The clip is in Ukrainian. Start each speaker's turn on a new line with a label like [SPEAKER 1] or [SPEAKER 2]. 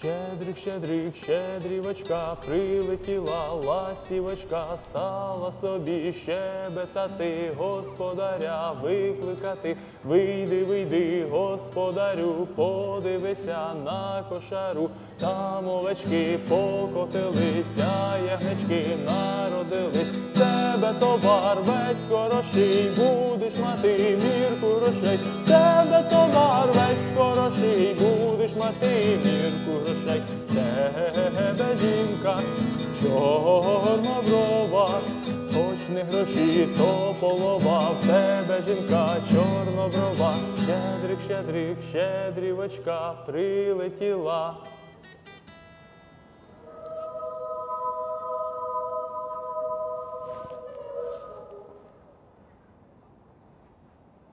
[SPEAKER 1] Щедрик, щедрик, щедрівочка, прилетіла ластівочка, стала собі щебетати, господаря викликати. Вийди, вийди, господарю, подивися на кошару, там овечки покотилися, ягнички народились. Тебе товар весь хороший, будеш мати мірку грошей. Тебе товар весь хороший, будеш мати мірку грошей. В Тебе жінка чорноброва, хоч не гроші, то полова. В тебе жінка чорноброва, щедрик, щедрик, щедрівочка прилетіла.